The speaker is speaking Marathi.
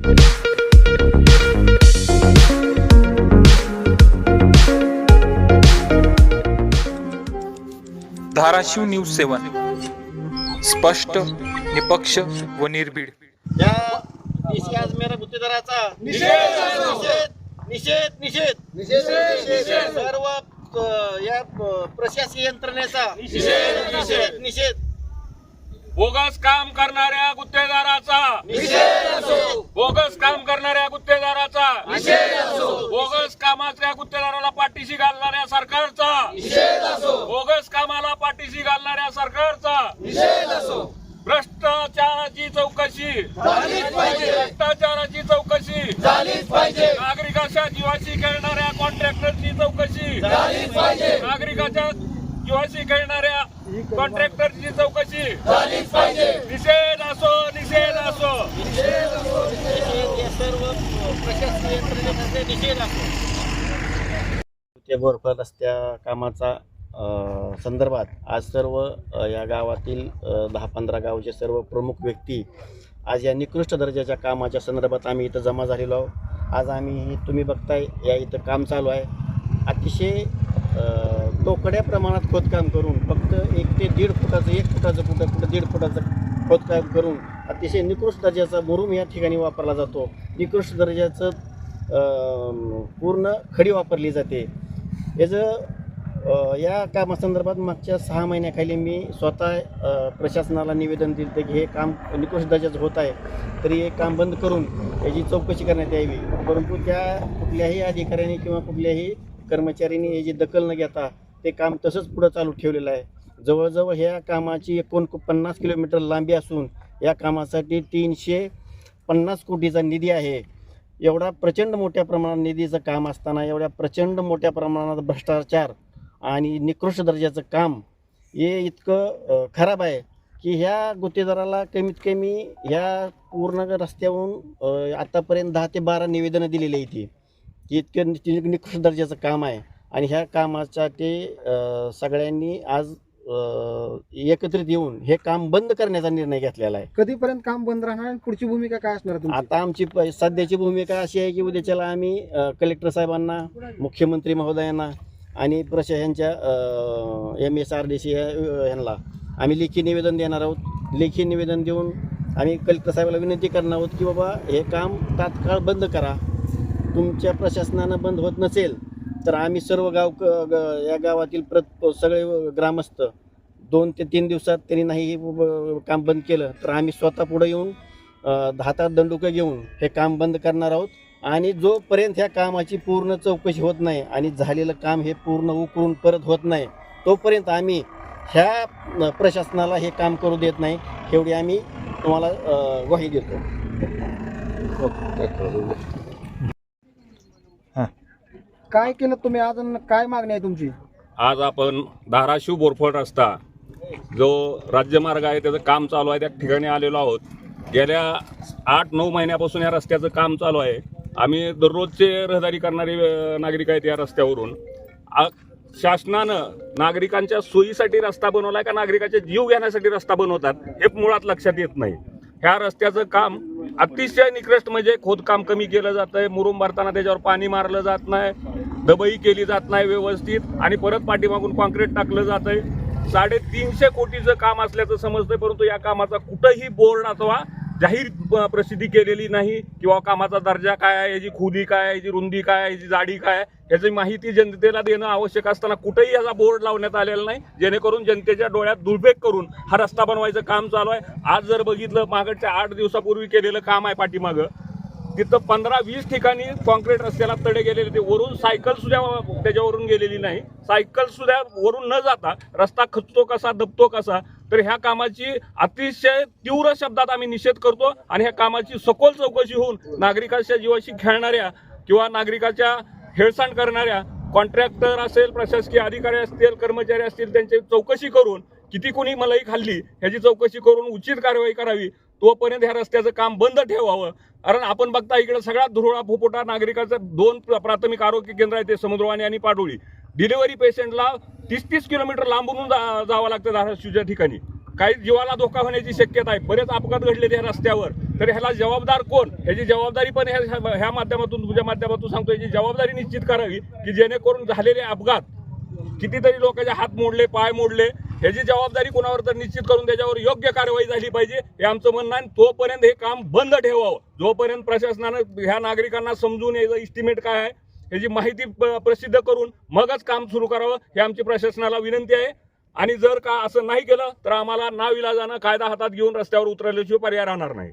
धाराशिव न्यूज सेवन. स्पष्ट निपक्ष व निर्भीड. या गुत्तेदाराचा. निषेध निषेध निषेध. निषेध सर्व या प्रशासकीय यंत्रणेचा. निषेध. निषेध निषेध. बोगस काम करणाऱ्या गुत्तेदाराचा. बोगस काम करणाऱ्या गुत्तेदाराचा. बोगस कामाच्या गुत्तेदाराला पाठीशी घालणाऱ्या सरकारचा. बोगस कामाला पाठीशी घालणाऱ्या सरकारचा. भ्रष्टाचाराची चौकशी. पाहिजे भ्रष्टाचाराची चौकशी. पाहिजे नागरिकाच्या जीवाशी खेळणाऱ्या कॉन्ट्रॅक्टरची चौकशी. पाहिजे नागरिकाच्या जीवाशी खेळणाऱ्या कॉन्ट्रॅक्टरची चौकशी. झालीच पाहिजे निषेध असो निषेध असो. सर्व प्रशासकीय निषेध असो ते बोरफळ रस्त्या कामाचा संदर्भात आज सर्व या गावातील दहा पंधरा गावचे सर्व प्रमुख व्यक्ती आज या निकृष्ट दर्जाच्या कामाच्या संदर्भात आम्ही इथं जमा झालेलो आहोत. आज आम्ही तुम्ही बघताय या इथं काम चालू आहे. अतिशय तोकड्या प्रमाणात खोदकाम करून फक्त एक ते दीड फुटाचं एक फुटाचं कुठं कुठं दीड फुटाचं खोदकाम करून अतिशय निकृष्ट दर्जाचा मुरुम या ठिकाणी वापरला जातो. निकृष्ट दर्जाचं पूर्ण खडी वापरली जाते. याचं या कामासंदर्भात मागच्या सहा महिन्याखाली मी स्वतः प्रशासनाला निवेदन दिलं होतं की हे काम निकृष्ट दर्जाचं होत आहे तरी हे काम बंद करून याची चौकशी करण्यात यावी. परंतु त्या कुठल्याही अधिकाऱ्याने किंवा कुठल्याही कर्मचाऱ्यांनी याची दखल न घेता ते काम तसंच पुढं चालू ठेवलेलं आहे. जवळजवळ ह्या कामाची एकोण पन्नास किलोमीटर लांबी असून या कामासाठी तीनशे पन्नास कोटीचा निधी आहे. एवढा प्रचंड मोठ्या प्रमाणात निधीचं काम असताना एवढ्या प्रचंड मोठ्या प्रमाणात भ्रष्टाचार आणि निकृष्ट दर्जाचं काम हे इतकं खराब आहे की ह्या गुत्तेदाराला कमीत कमी ह्या पूर्ण रस्त्यावरून आतापर्यंत दहा ते बारा निवेदनं दिलेली आहे ती इतकं निकृष्ट दर्जाचं काम आहे. आणि ह्या कामाचा ते सगळ्यांनी आज एकत्रित येऊन हे काम बंद करण्याचा निर्णय घेतलेला आहे. कधीपर्यंत काम बंद राहणार आणि पुढची भूमिका काय असणार तुमची? आता आमची प- सध्याची भूमिका अशी आहे की उद्याच्याला आम्ही अ, कलेक्टर साहेबांना मुख्यमंत्री महोदयांना आणि प्रशासनच्या M S R D C यांना आम्ही लेखी निवेदन देणार आहोत. लेखी निवेदन देऊन आम्ही कलेक्टर साहेबाला विनंती करणार आहोत की बाबा हे काम तात्काळ बंद करा. तुमच्या प्रशासनानं बंद होत नसेल तर आम्ही सर्व गाव क- ग- या गावातील प्रत सगळे ग्रामस्थ दोन ते तीन दिवसात त्यांनी नाही हे काम बंद केलं तर आम्ही स्वतः पुढे येऊन धातात हातात दंडुकं घेऊन हे काम बंद करणार आहोत. आणि जोपर्यंत ह्या कामाची पूर्ण चौकशी होत नाही आणि झालेलं काम हे पूर्ण उकळून परत होत नाही तोपर्यंत आम्ही ह्या प्रशासनाला हे काम करू देत नाही एवढी आम्ही तुम्हाला ग्वाही देतो. काय केलं तुम्ही? आज आणि काय मागणी आहे तुमची? आज आपण धाराशिव बोरफळ रस्ता जो राज्यमार्ग आहे त्याचं काम चालू आहे त्या ठिकाणी आलेलो आहोत. गेल्या आठ नऊ महिन्यापासून या रस्त्याचं काम चालू आहे. आम्ही दररोजचे रहदारी करणारे नागरिक आहेत या रस्त्यावरून. शासनानं नागरिकांच्या सोयीसाठी रस्ता बनवलाय का नागरिकाचे जीव घेण्यासाठी रस्ता बनवतात हे मुळात लक्षात येत नाही. ह्या रस्त्याचं काम अतिशय निकृष्ट म्हणजे खोदकाम कमी केलं जात आहे मुरुम भरताना त्याच्यावर पाणी मारलं जात नाही दबई केली जात नाही व्यवस्थित आणि परत पाठीमागून कॉन्क्रीट टाकलं जात आहे साडेतीनशे कोटीचं काम असल्याचं समजतंय परंतु या कामाचा कुठंही बोर्ड अथवा जाहीर प्रसिद्धी केलेली नाही किंवा कामाचा दर्जा काय आहे याची खुली काय आहे याची रुंदी काय आहे याची जाडी काय आहे याची माहिती जनतेला देणं आवश्यक असताना कुठेही याचा बोर्ड लावण्यात आलेला नाही. जेणेकरून जनतेच्या डोळ्यात दुर्भेक करून हा रस्ता बनवायचं काम चालू आहे. आज जर बघितलं मागच्या आठ दिवसापूर्वी केलेलं काम आहे पाठीमागं. तिथं पंधरा वीस ठिकाणी कॉन्क्रीट रस्त्याला तडे गेलेले ते वरून सायकल सुद्धा त्याच्यावरून गेलेली नाही. सायकल सुद्धा वरून न जाता रस्ता खचतो कसा दबतो कसा तर ह्या कामाची अतिशय तीव्र शब्दात आम्ही निषेध करतो आणि ह्या कामाची सखोल चौकशी होऊन नागरिकांच्या जीवाशी खेळणाऱ्या किंवा नागरिकाच्या हेळसांड करणाऱ्या कॉन्ट्रॅक्टर असेल प्रशासकीय अधिकारी असतील कर्मचारी असतील त्यांची चौकशी करून किती कोणी मलाई खाल्ली ह्याची चौकशी करून उचित कारवाई करावी तोपर्यंत ह्या रस्त्याचं काम बंद ठेवावं. कारण आपण बघता इकडे सगळ्यात धुरोळा फुफुटा नागरिकाचं दोन प्र- प्राथमिक आरोग्य केंद्र आहे ते समुद्रवाणी आणि पाडोळी डिलिव्हरी पेशंटला तीस तीस किलोमीटर लांबून जा जावं लागतं धाराशिवच्या ठिकाणी. काही जीवाला धोका होण्याची शक्यता आहे. बरेच अपघात घडले ह्या रस्त्यावर. तर ह्याला जबाबदार कोण? ह्याची जबाबदारी पण ह्या ह्या माध्यमातून तुझ्या माध्यमातून सांगतो याची जबाबदारी निश्चित करावी की जेणेकरून झालेले अपघात कितीतरी लोकांचे हात मोडले पाय मोडले ह्याची जबाबदारी कुणावर तर निश्चित करून त्याच्यावर योग्य कारवाई झाली पाहिजे हे आमचं म्हणणं आहे. आणि तोपर्यंत हे काम बंद ठेवावं. जोपर्यंत प्रशासनानं ह्या नागरिकांना समजून याचं इस्टिमेट काय आहे ह्याची माहिती प्रसिद्ध करून मगच काम सुरू करावं हे आमची प्रशासनाला विनंती आहे. आणि जर का असं नाही केलं तर आम्हाला नाविलाजानं कायदा हातात घेऊन रस्त्यावर उतरल्याशिवाय पर्याय राहणार नाही.